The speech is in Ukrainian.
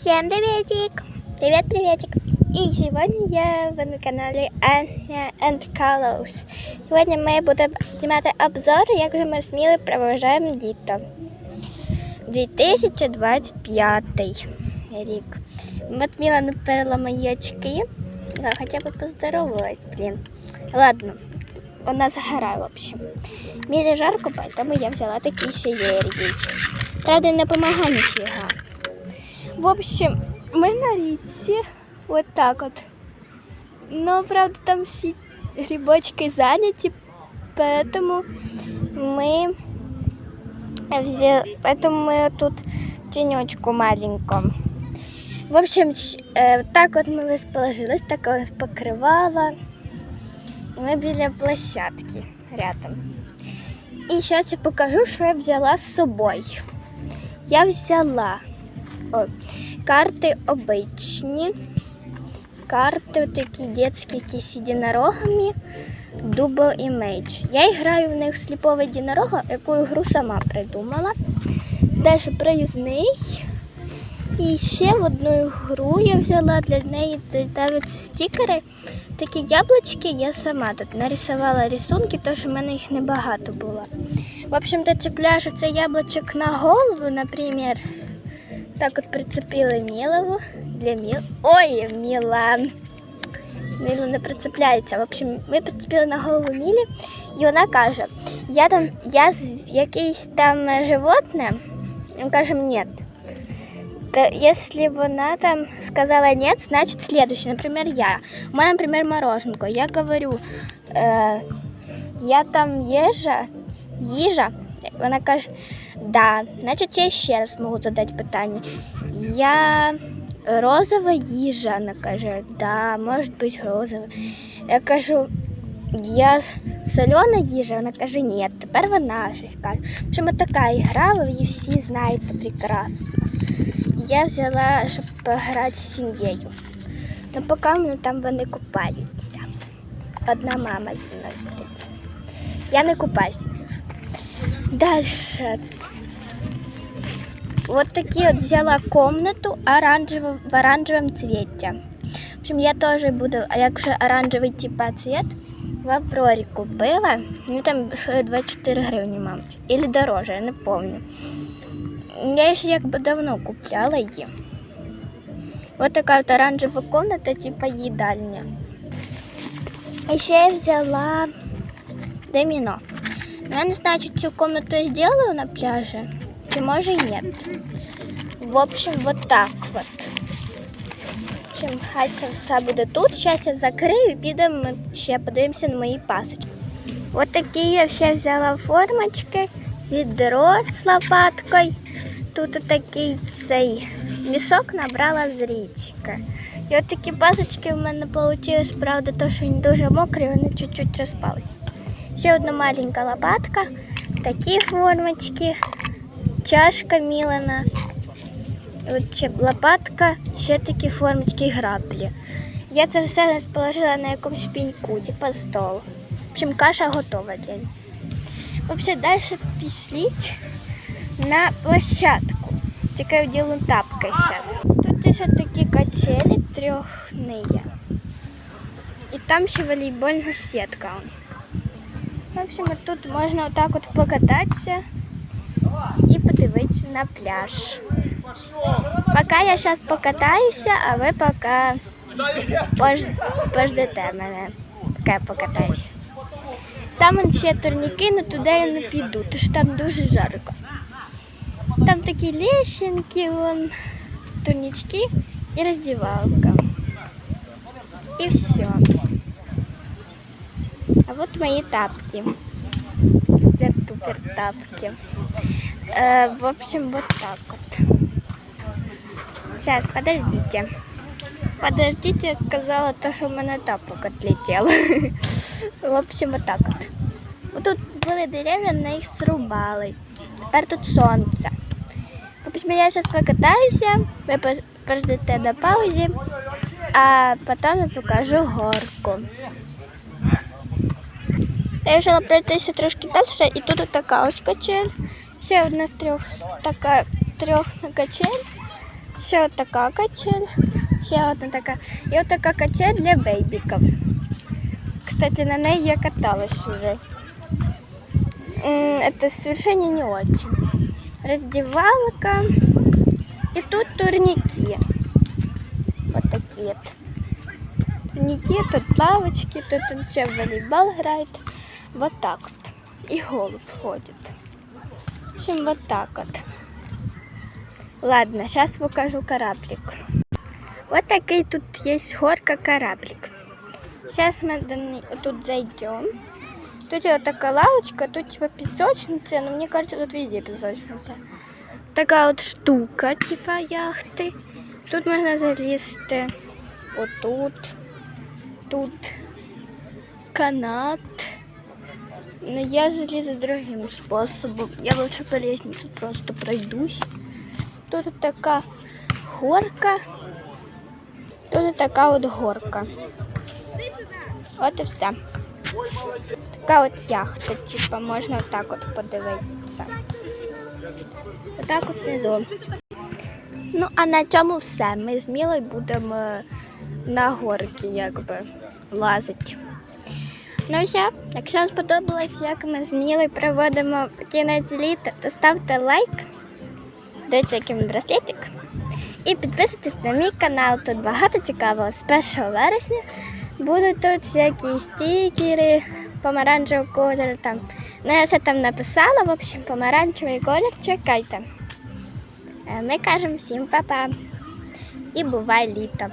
Всем приветик! Привет, приветик! И сегодня я вы на канале Anya and Colors. Сьогодні ми будемо знімати обзор, як же ми сміли проважаємо літо. 2025 рік. От Міла наперла мої очки. Да, хоча б поздоровалась, блін. Ладно, вона загорає, в общем. Мілі жарко, поэтому я взяла такі ще єрії. Правда, не допомагає ніфіга. В общем, ми на річці вот так от. Но, правда, там всі грибочки зайняті, поэтому ми взяли, поэтому ми тут в тенечку маленьком. В общем, е, так от ми розположились, так ось покривала. Ми біля площадки рядом. І зараз я покажу, що я взяла з собою. Я взяла о, карти обичні, карти такі дитячі, які з єдинорогами, Double і Mage. Я граю в них сліпого єдинорога, яку гру сама придумала. Далі проїзний. І ще в одну гру я взяла для неї ставиться стікери. Такі яблучки я сама тут нарисувала рисунки, що в мене їх небагато було. В общем, ти цепляєш оцей яблучок на голову, наприклад, так от прицепили Мілову для Міл. Ой, Міла. Міла не прицепляється. В общем, ми прицепили на голову Мілі, і вона каже: я там, я якийсь там животне. Ми кажемо, ні. То если вона там сказала нет, значит следующий, например, я. У мене, например, мороженко. Я говорю, э, я там ежа, їжа. Вона каже, да. Значить, я ще раз можу задати питання. Я розова їжа. Вона каже, да, може бути розова. Я кажу, я солена їжа, вона каже, ні. Тепер вона щось каже. В общем, така ігра, ви її всі знаєте прекрасно. Я взяла, щоб пограти з сім'єю. Ну, поки вони там вони купаються. Одна мама зі мною стоїть. Я не купаюся. Далі. Вот такі от взяла комнату оранжево, в оранжевом цвете. В общем, я теж буду, як же оранжевий типа цвет, в Аврорі купила. Ну там 24 гривні, мабуть. Или дороже, я не пам'ятаю. Я ще якби давно купляла її. Ось така от оранжева комната, типа їдальня. І ще я взяла домино. Я не знаю, чи цю комнату сделаю на пляже, чи може ні. В общем, вот так вот. В хай це все буде тут. Зараз я закрию і підемо ще подивимося на мої пасочки. Ось такі я ще взяла формочки, відро з лопаткою. Тут такий цей місок набрала з річки. І от такі пасочки в мене вийшли, правда, то, що вони дуже мокрі, вони чуть-чуть розпалися. Ще одна маленька лопатка, такі формочки, чашка мілена, от лопатка, ще такі формочки граблі. Я це все розположила на якомусь піньку, типу стол. В общем, каша готова для них. Вообще дальше пішліть на площадку. Тільки я ділю тапкой зараз. Тут ще такі качелі трьохные. І там ще волейбольна сітка. В общем, тут можна отак от покататися і подивитися на пляж. Поки я зараз покатаюся, а ви пож- пождете мене, поки я покатаюся. Там ще турніки, але туди я не піду, що там дуже жарко. Там такі лесенки, вон, турнички і роздівалка. І все. А вот мои тапки. Супер-пупер тапки. Э, в общем, вот так вот. Сейчас, подождите. Подождите, я сказала то, что у меня тапок отлетел. В общем, вот так вот. Вот тут були дерев'я, на їх срубали. Тепер тут сонце. В общем, я зараз покатаюся, ви подождете на паузі, а потім я покажу горку. Я вирішила пройтися трошки далі, і тут така ось качель. Ще одна трьох, така трьох на качель. Ще така качель. Ще одна така. І отака качель для бейбіків. Кстати, на ней я каталась уже. М, Это совершенно не очень. Раздевалка. И тут турники. Вот такие вот. Турники, тут лавочки, тут он все в волейбол играет. Вот так вот. И голубь ходит. В общем, вот так вот. Ладно, сейчас покажу кораблик. Вот такой тут есть горка кораблик. Сейчас мы тут зайдем. Тут вот такая лавочка, тут типа песочница, но мне кажется, тут везде песочница. Такая вот штука, типа яхты. Тут можно залезть вот тут, тут канат. Но я залезу другим способом. Я лучше по лестнице просто пройдусь. Тут вот такая горка. Тут вот такая вот горка. От і все. Така от яхта, типа, можна отак от подивитися. Отак от внизу. Ну, а на цьому все. Ми з Мілою будемо на горки, якби, лазити. Ну все, якщо вам сподобалось, як ми з Мілою проводимо кінець літа, то ставте лайк, дайте який браслетик. І підписуйтесь на мій канал. Тут багато цікавого з 1 вересня. Будуть тут всякі стікери, помаранчевого кольору там. Ну, я все там написала, в общем, помаранчевий колір, чекайте. Е, Ми кажемо всім па-па. І бувай літо.